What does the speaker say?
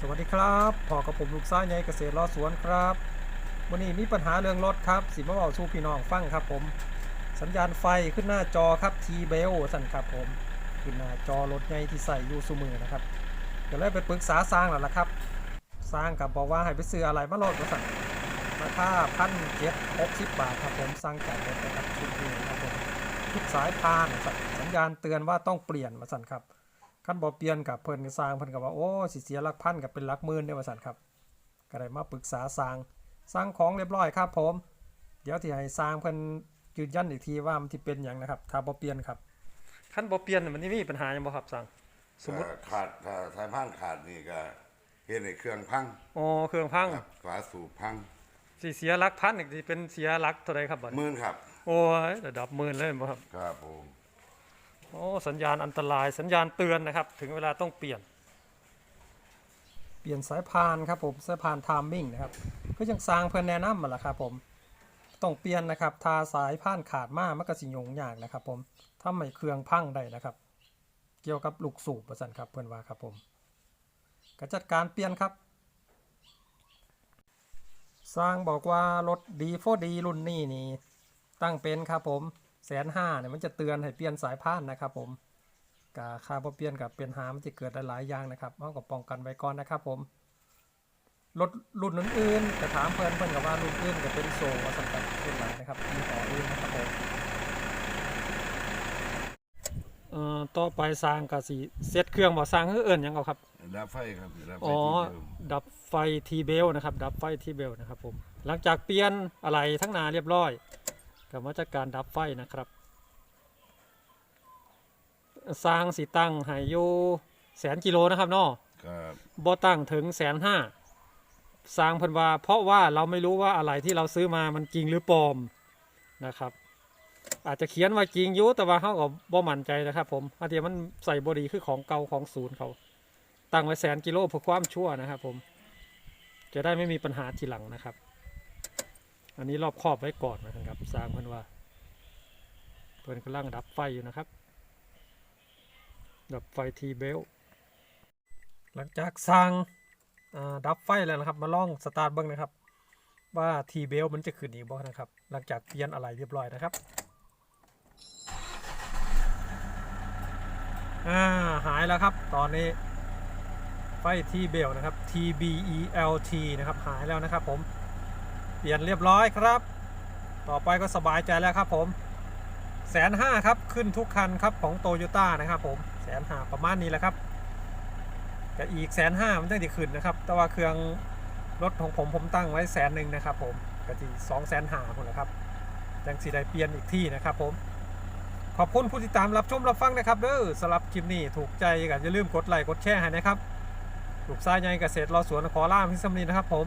สวัสดีครับพอกับผมลูกซ้ายใหญ่เกษตรล้อสวนครับ วันนี้มีปัญหาเรื่องรถครับ สิมาบอกสู้พี่น้องฟังครับผม สัญญาณไฟขึ้นหน้าจอครับ T b e l สั่นครับผมขึ้นหน้าจอรถใหญ่ที่ใส่อยู่สมือนะครับก็เลยไปปรึกษาสร้างแล้วล่ะครับ สร้างกับบอกว่าให้ไปซื้ออะไรมาโหลดมาสั่นราคาพันเจ็ดหกสิบบาทครับผมสร้างจากรถนะครับชุดนี้ครับผมชุดสายพานสั่นสัญญาณเตือนว่าต้องเปลี่ยนมาสั่นครับ ขั้นบ่เปลี่ยนกับเพิ่นก็สร้างเพิ่นก็ว่าโอ้สิเสียหลักพันกับเป็นหลักหมื่นเด้อว่าซั่นครับก็ได้มาปรึกษาสร้างสร้างของเรียบร้อยครับผม เดี๋ยวที่ให้สร้างเพิ่นยืนยันอีกทีว่ามันสิเป็นหยังนะครับถ้าบ่เปลี่ยนครับขั้นบ่เปลี่ยนมันนี่มีปัญหาหยังบ่ครับสร้างสมมุติถ้าขาดถ้าสายพานขาดนี่ก็เฮ็ดให้เครื่องพังอ๋อเครื่องพังครับฝาสูบพังสิเสียหลักพันอีกสิเป็นเสียหลักเท่าใดครับบัดนี้หมื่นครับ โอ้ยระดับหมื่นเลยบ่ครับครับผม โอ้สัญญาณอันตรายสัญญาณเตือนนะครับ ถึงเวลาต้องเปลี่ยน เปลี่ยนสายพานครับผมสายพานทามมิ่งนะครับก็ยังสร้างเพื่อนแนะนำมาละครับผมต้องเปลี่ยนนะครับ ทาสายพานขาดมากมันก็สิยงยากนะครับ ผมถ้าไม่เครื่องพังได้นะครับ เกี่ยวกับลูกสูบประสันครับเพื่อนว่าครับผมก็จัดการเปลี่ยนครับ สร้างบอกว่ารถดีโฟดีรุ่นนี้นี่ตั้งเป็นครับผม แสนห้าเนี่ยมันจะเตือนให้เปลี่ยนสายพานนะครับผมกาค่าบ่เปลี่ยนกับเปลี่ยนหามันจะเกิดหลายๆอย่างนะครับเราก็ป้องกันไว้ก่อนนะครับผมรถรุ่นอื่นๆจะถามเพื่อนเพื่อนกับว่ารุ่นอื่นก็เป็นโซ่ว่าสำคัญเป็นไรนะครับมีต่ออื่นนะครับผมเอ่อต่อไปสร้างก็สิเซตเครื่องบ่สร้างคือเอิ้นหยังเอาครับดับไฟครับดับไฟอ๋อที่เดิมดับไฟทีเบลนะครับ ดับไฟทีเบลนะครับผมหลังจากเปลี่ยนอะไรทั้งหนาเรียบร้อย ก็มาจากการดับไฟนะครับสร้างสีตั้งใหายอยู่แสนกิโลนะครับเนาะครับบ่ตั้งถึงแสนห้าสร้างเพันว่าเพราะว่าเราไม่รู้ว่าอะไรที่เราซื้อมามันจริงหรือปลอมนะครับ อาจจะเขียนว่าจริงอยู่แต่ว่าเขาก็บ่มั่นใจนะครับผมอาจจะมันใส่บดีคือของเก่าของศูนย์เขา ตั้งไว้แสนกิโลเพื่อความชั่วนะครับผม จะได้ไม่มีปัญหาทีหลังนะครับ อันนี้รอบครอบไว้ก่อนนะครับสร้างเพื่อนว่าเพื่อนกำลังดับไฟอยู่นะครับ ดับไฟทีเบลหลังจากสร้างดับไฟแล้วนะครับ มาลองสตาร์ทเบิ้งนะครับ ว่าทีเบลมันจะขึ้นอีกบ่นะครับ หลังจากเปลี่ยนอะไรเรียบร้อยนะครับอ่าหายแล้วครับตอนนี้ไฟทีเบลนะครับ T B E L T นะครับหายแล้วนะครับผม เปลี่ยนเรียบร้อยครับ ต่อไปก็สบายใจแล้วครับผมแสนห้าครับขึ้นทุกคันครับของโตโยต้านะครับผมแสนห้าประมาณนี้แหละครับแต่อีกแสนห้ามันต้องดีขึ้นนะครับ แต่ว่าเครื่องรถของผมผมตั้งไว้แสนหนึ่งนะครับผมก็ที่สองแสนห้าคนละครับจังสีได้เปลี่ยนอีกที่นะครับผมขอบคุณผู้ติดตามรับชมรับฟังนะครับเด้อสำหรับคลิปนี้ถูกใจกันอย่าลืมกดไลค์กดแชร์ให้นะครับลูกซ้ายใหญ่เกษตรรอสวนขอล่ามพิสมนีนะครับผม